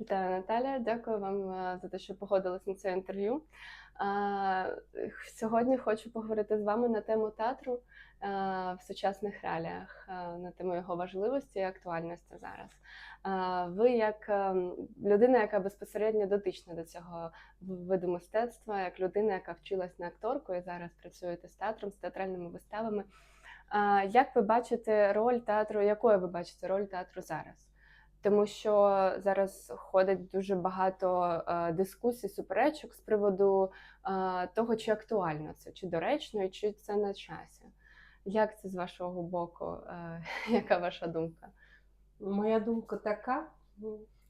Вітаю, Наталя. Дякую вам е, за те, що погодились на це інтерв'ю. Сьогодні хочу поговорити з вами на тему театру е, в сучасних реаліях, е, на тему його важливості і актуальності зараз. Ви, як людина, яка безпосередньо дотична до цього виду мистецтва, як людина, яка вчилась на акторку і зараз працюєте з театром, з театральними виставами. Як ви бачите роль театру, якою ви бачите роль театру зараз? Тому що зараз ходить дуже багато е, дискусій, суперечок з приводу е, того, чи актуально це, чи доречно, і чи це на часі. Як це з вашого боку? Е, яка ваша думка? Моя думка така,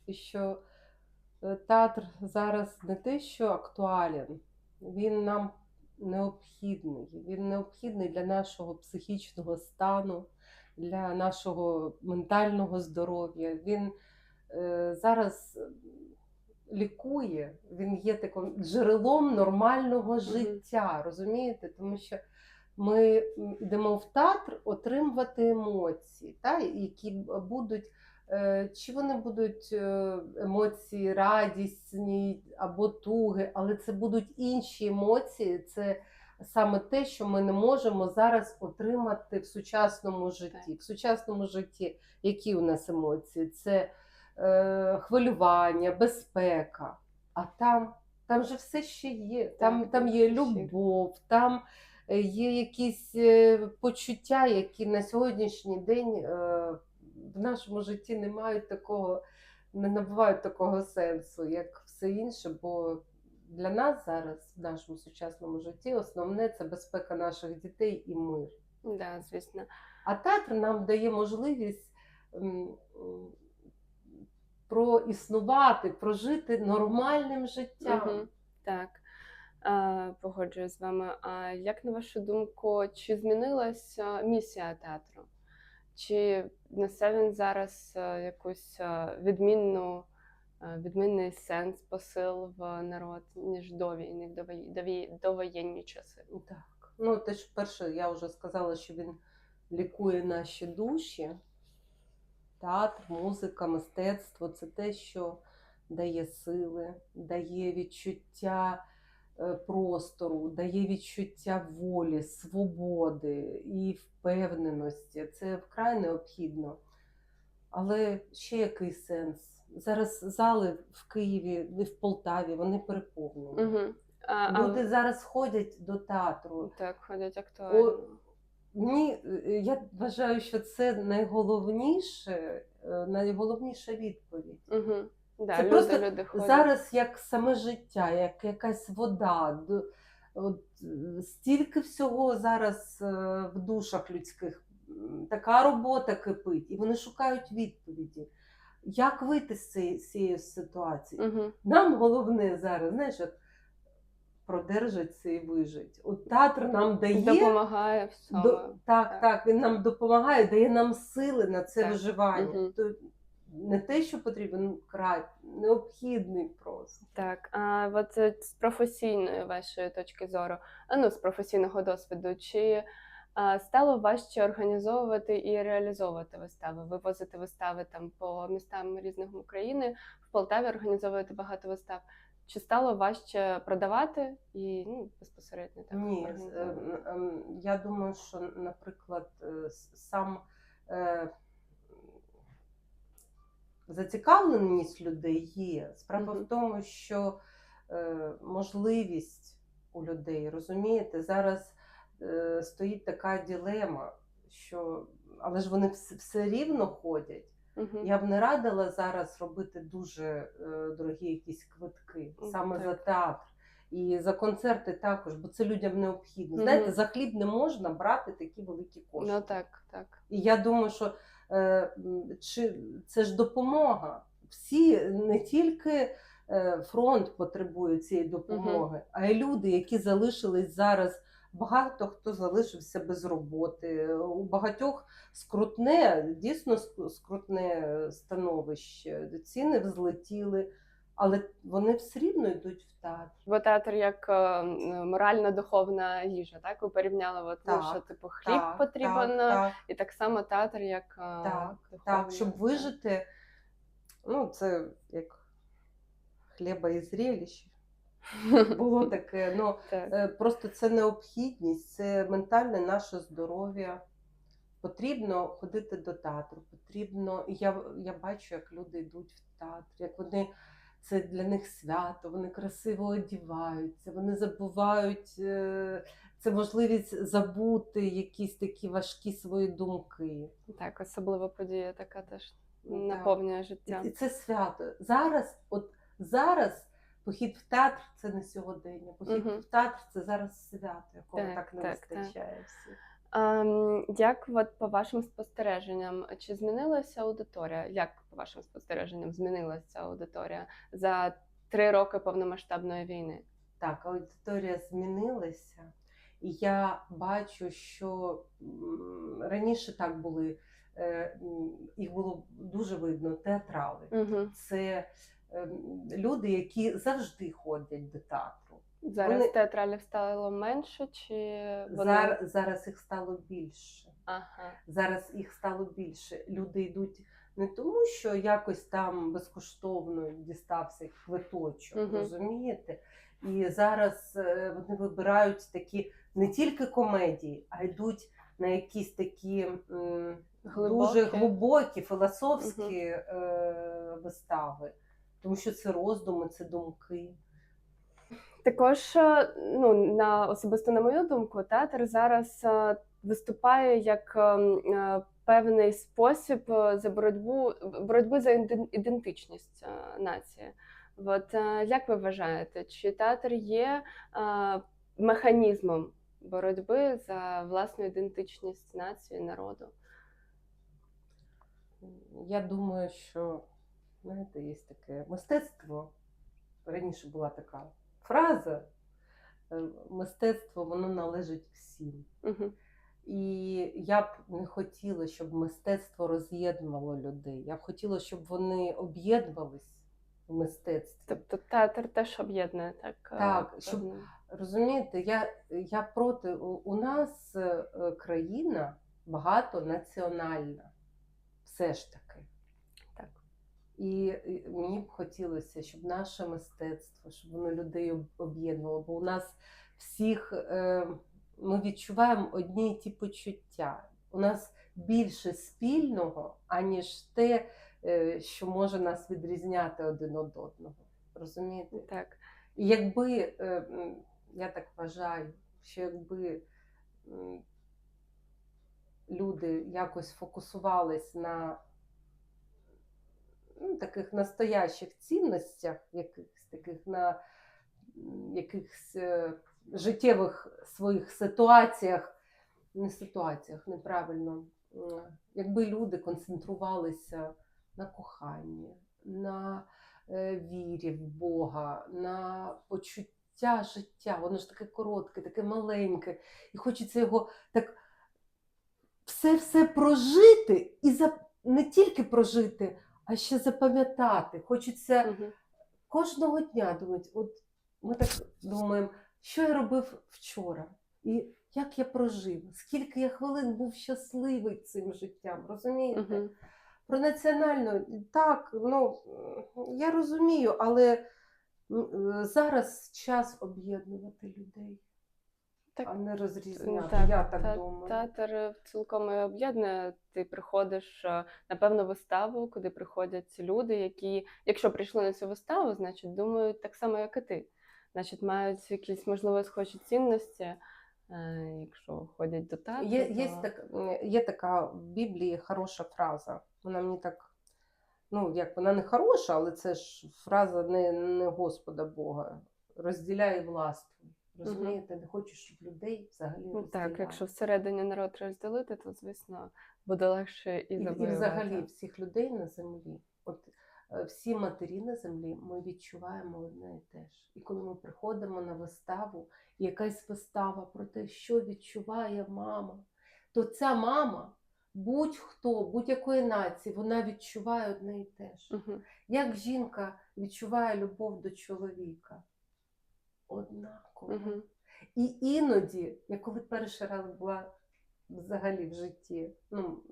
що е, театр зараз не те, що актуален, він нам необхідний. Він необхідний для нашого психічного стану, для нашого ментального здоров'я. Він е, зараз лікує, він є таким джерелом нормального життя, розумієте? Тому що ми йдемо в театр отримувати емоції, та, які будуть, е, чи вони будуть е, емоції радісні або туги, але це будуть інші емоції. Це саме те, що ми не можемо зараз отримати в сучасному житті. В сучасному житті які у нас емоції? Це е, хвилювання, безпека. А там, там же все ще є. Там, там є любов, там е, є якісь е, почуття, які на сьогоднішній день е, в нашому житті не мають такого, не набувають такого сенсу, як все інше. Бо для нас зараз в нашому сучасному житті основне це безпека наших дітей і мир. Да, звісно. А театр нам дає можливість проіснувати, прожити нормальним життям. Мгм, Так, погоджуюсь з вами. А як на вашу думку, чи змінилася місія театру? Чи несе він зараз е, якусь е, відмінну, відмінний сенс, посил в народ, ніж до війни, в довоєнні часи? Так. Ну, те ж перше, я вже сказала, що він лікує наші душі. Театр, музика, мистецтво це те, що дає сили, дає відчуття е, простору, дає відчуття волі, свободи і впевненості. Це вкрай необхідно. Але ще який сенс? Зараз зали в Києві і в Полтаві вони переповнені. Угу. А, а, Люди зараз ходять до театру. так, ходять актуально. Ні, е, я вважаю, що це найголовніше, е, найголовніша відповідь. Угу. Да, Це люди, просто люди ходять. Зараз як саме життя, як якась вода. От, е, стільки всього зараз в душах людських, така робота кипить, і вони шукають відповіді. Як вийти з цієї, з цієї ситуації? Угу. Нам головне зараз, знаєш, от, продержаться і вижить. От театр нам дає. Допомагає в цьому. До, так, так. так, він нам допомагає, дає нам сили на це Так. виживання. Мгм. То не те, що потрібен край, необхідний просто. Так, а от е, з професійної вашої точки зору, ну з професійного досвіду, чи стало важче організовувати і реалізовувати вистави? Вивозити вистави там по містам різних України, в Полтаві організовуєте багато вистав. Чи стало важче продавати і ну, безпосередньо так? Ні, організовувати? ем, ем, я думаю, що, наприклад, е, сам е, зацікавленість людей є. Справа в тому, що е, можливість у людей, розумієте, зараз е, стоїть така дилема, що але ж вони вс- все рівно ходять. Мгм. Я б не радила зараз робити дуже е, дорогі якісь квитки саме так. за театр. І за концерти також, бо це людям необхідно. Мгм. Знаєте, за хліб не можна брати такі великі кошти. Ну так, так. І я думаю, що е, чи це ж допомога. Всі не тільки е, фронт потребує цієї допомоги, а й люди, які залишились зараз. Багато хто залишився без роботи. У багатьох скрутне, дійсно скрутне становище. Ціни взлетіли, але вони все рівно йдуть в театр. Бо театр як е, морально-духовна їжа, так? Ви порівняли, от, ну, що типу хліб Так, потрібен, так, так. і так само театр як е, Так, духовна, Так, щоб вижити, ну це як хліба і зрелищ. Було таке. Ну, Так. Е, Просто це необхідність, це ментальне наше здоров'я. Потрібно ходити до театру. Потрібно, я, я бачу, як люди йдуть в театр, як вони це для них свято, вони красиво одіваються, вони забувають. е, Це можливість забути якісь такі важкі свої думки. Так, особлива подія така теж наповнює життя. і це свято. Зараз, от зараз похід в театр це не сьогодення. Похід Мгм. в театр це зараз свято, якого Так, так, не так, вистачає всім. Ем, як от по вашим спостереженням, чи змінилася аудиторія? Як по вашим спостереженням змінилася аудиторія за три роки повномасштабної війни? Так, аудиторія змінилася, і я бачу, що раніше так були, е, їх було дуже видно, театрали. Угу. Це люди, які завжди ходять до театру. Зараз Вони- театралів стало менше, чи вони... Зараз, зараз їх стало більше. Ага. Зараз їх стало більше. Люди йдуть не тому, що якось там безкоштовно дістався квиточок, Мгм. розумієте? І зараз е, вони вибирають такі не тільки комедії, а йдуть на якісь такі м, дуже Глибокі. глибокі філософські е, вистави, тому що це роздуми, це думки. Також, е, ну на особисто на мою думку, театр зараз е, виступає як е, певний спосіб за боротьбу боротьби за ідентичність нації. От як ви вважаєте, чи театр є механізмом боротьби за власну ідентичність нації, народу? Я думаю, що знаєте, є таке мистецтво. Раніше була така фраза. е, Мистецтво воно належить всім. Угу. І я б не хотіла, щоб мистецтво роз'єднувало людей. Я б хотіла, щоб вони об'єднувались в мистецтві. Тобто театр теж об'єднує так. е, Так, щоб- Розумієте, я, я проти у, нас е, країна багатонаціональна. Все ж таки. І, і мені б хотілося, щоб наше мистецтво, щоб воно людей об'єднувало, бо у нас всіх е, ми відчуваємо одні й ті почуття. У нас більше спільного, аніж те, е, що може нас відрізняти один від одного. Розумієте? Так. І якби, е, я так вважаю, що якби люди якось фокусувались на ну, таких настоящих цінностях, якихось таких на якихось е, життєвих своїх ситуаціях, не ситуаціях, неправильно, якби люди концентрувалися на коханні, на е, вірі в Бога, на почуття життя. Воно ж таке коротке, таке маленьке, і хочеться його так все-все прожити і за... не тільки прожити, а ще запам'ятати. Хочеться Угу. кожного дня думати, от ми так думаємо, що я робив вчора, і як я прожив, скільки я хвилин був щасливий цим життям, розумієте? Угу. Про національну, так, ну я розумію, але е, зараз час об'єднувати людей, Так, а не розрізняти. так, я так та- думаю. Театр цілком і об'єднує. Ти приходиш е, на певну виставу, куди приходять люди, які, якщо прийшли на цю виставу, значить думають так само, як і ти. Значить, мають якісь можливо схожі цінності, е, якщо ходять до театру. Є, є, то- так, є така в Біблії хороша фраза. Вона мені так, ну як вона не хороша, але це ж фраза не, не Господа Бога. Розділяй властвуй. Розумієте, не хочу, щоб людей взагалі Ну, розділяли. так, якщо всередині народ розділити, то звісно буде легше і і, і взагалі всіх людей на землі, от е, всі матері на землі, ми відчуваємо одне і те ж. І коли ми приходимо на виставу, і якась вистава про те, що відчуває мама, то ця мама, будь-хто, будь-якої нації, вона відчуває одне і те ж. Мгм. Як жінка відчуває любов до чоловіка? Однаково. Мгм. І іноді, я коли перший раз була взагалі в житті ну,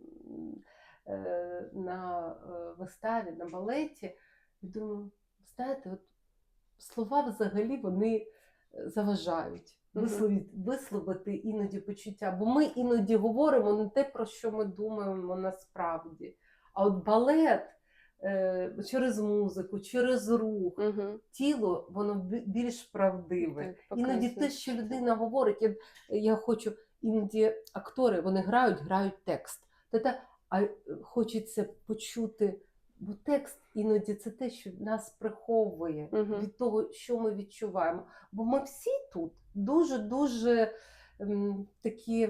е, на е, виставі, на балеті, і думаю, знаєте, от слова взагалі вони заважають висловити, висловити іноді почуття. Бо ми іноді говоримо не те, про що ми думаємо насправді. А от балет через музику, через рух, Угу. тіло, воно більш правдиве. Іноді те, що людина говорить, я, я хочу, іноді актори вони грають, грають текст. Та, та, а е, хочеться почути, бо текст іноді це те, що нас приховує Мгм. від того, що ми відчуваємо. Бо ми всі тут дуже-дуже ем, такі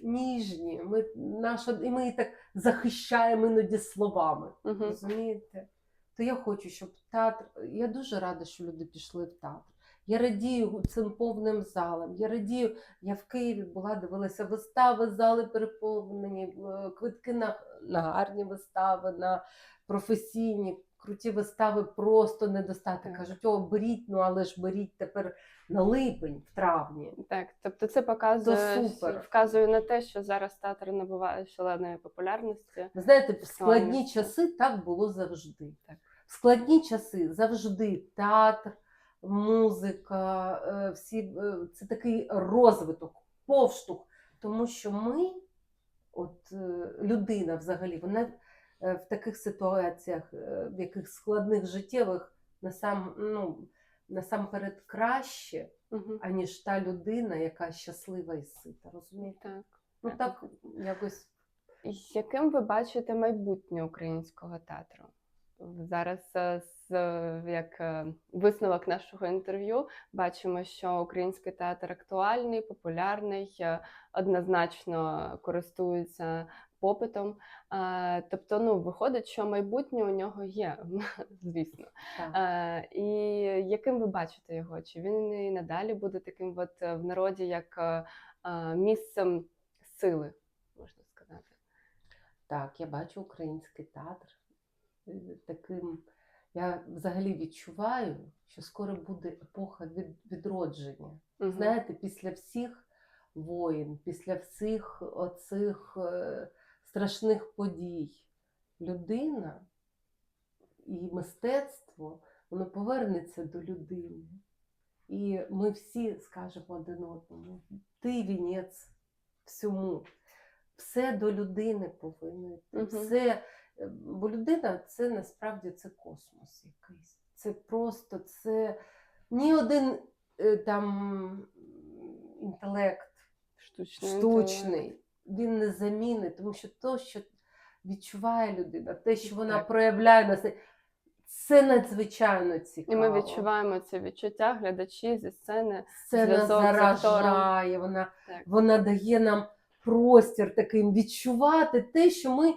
ніжні. Ми, наша, і ми її так захищаємо іноді словами. Угу. Розумієте? То я хочу, щоб театр. Я дуже рада, що люди пішли в театр. Я радію цим повним залом. Я радію, я в Києві була, дивилася вистави, зали переповнені, квитки на, на гарні вистави, на професійні, круті вистави просто недостатньо. Так. Кажуть, о, беріть, ну але ж беріть тепер на липень, в травні. Так, тобто це показує, То супер. вказує на те, що зараз театр набуває шаленої популярності. Ви знаєте, в складні часи так було завжди. Так. В складні часи завжди театр, музика, е, всі, е, це такий розвиток, повштовх. Тому що ми, от е, людина взагалі, вона в таких ситуаціях, е, в яких складних життєвих, насам, ну, насамперед краще, Угу. аніж та людина, яка щаслива і сита. Розумієте? Так. Ну так якось. Яким ви бачите майбутнє українського театру? Зараз, е, е, як е, висновок нашого інтерв'ю, бачимо, що український театр актуальний, популярний, однозначно користується попитом. Е, Тобто, ну, виходить, що майбутнє у нього є, звісно. Так. Е, І яким ви бачите його? Чи він і надалі буде таким от е, в народі, як місцем сили, можна сказати? Так, я бачу український театр таким. Я взагалі відчуваю, що скоро буде епоха від, відродження. Мгм. Знаєте, після всіх воїн, після всіх оцих е, страшних подій, людина і мистецтво воно повернеться до людини. І ми всі скажемо один одному: ти вінець всьому. Все до людини повинно йти. Мгм. Все, е, бо людина це насправді це космос якийсь. Це просто це ні один е, там інтелект Штучний. штучний, він не замінить, тому що то, що відчуває людина, те, що вона Так. проявляє на себе, це надзвичайно цікаво. І ми відчуваємо це відчуття глядачі зі сцени. Сцена заражає, вона, Так. вона дає нам простір таким відчувати те, що ми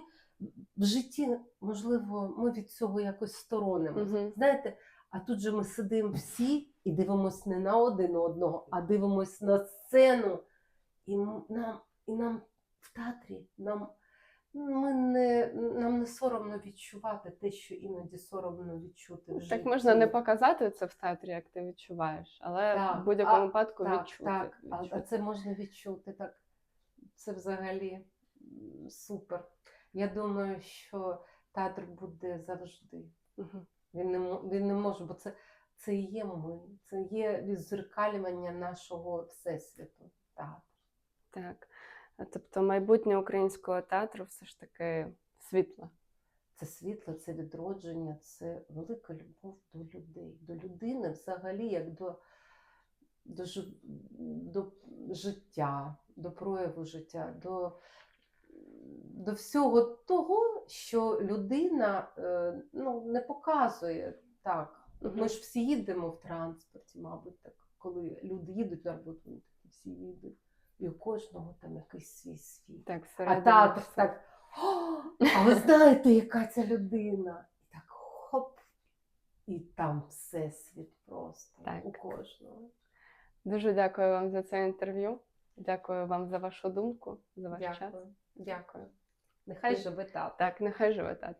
в житті, можливо, ми від цього якось сторонимося. Мгм. Знаєте, а тут же ми сидимо всі і дивимося не на один одного, а дивимося на сцену. І нам, і нам в театрі нам, ми не, нам не соромно відчувати те, що іноді соромно відчути в житті. Так можна не показати це в театрі, як ти відчуваєш, але Так, в будь-якому випадку так, відчути. Так, а, а це можна відчути. Так. Це взагалі супер. Я думаю, що театр буде завжди. Він не, він не може, бо це, це є ми, це є відзеркалювання нашого всесвіту. Театр. Так. Тобто майбутнє українського театру все ж таки світло. Це світло, це відродження, це велика любов до людей, до людини взагалі, як до, до, до життя, до прояву життя, до, до всього того, що людина е, ну, не показує так. Ми ж всі їдемо в транспорті, мабуть, так, коли люди їдуть на роботу, всі їдуть. І у кожного там якийсь свій світ. Так, А театр все. так. «О, а ви знаєте, яка ця людина? І так хоп. І там всесвіт просто Так. у кожного. Дуже дякую вам за це інтерв'ю. Дякую вам за вашу думку, за ваш час. Дякую. Дякую. Нехай живе театр. Так, нехай живе театр.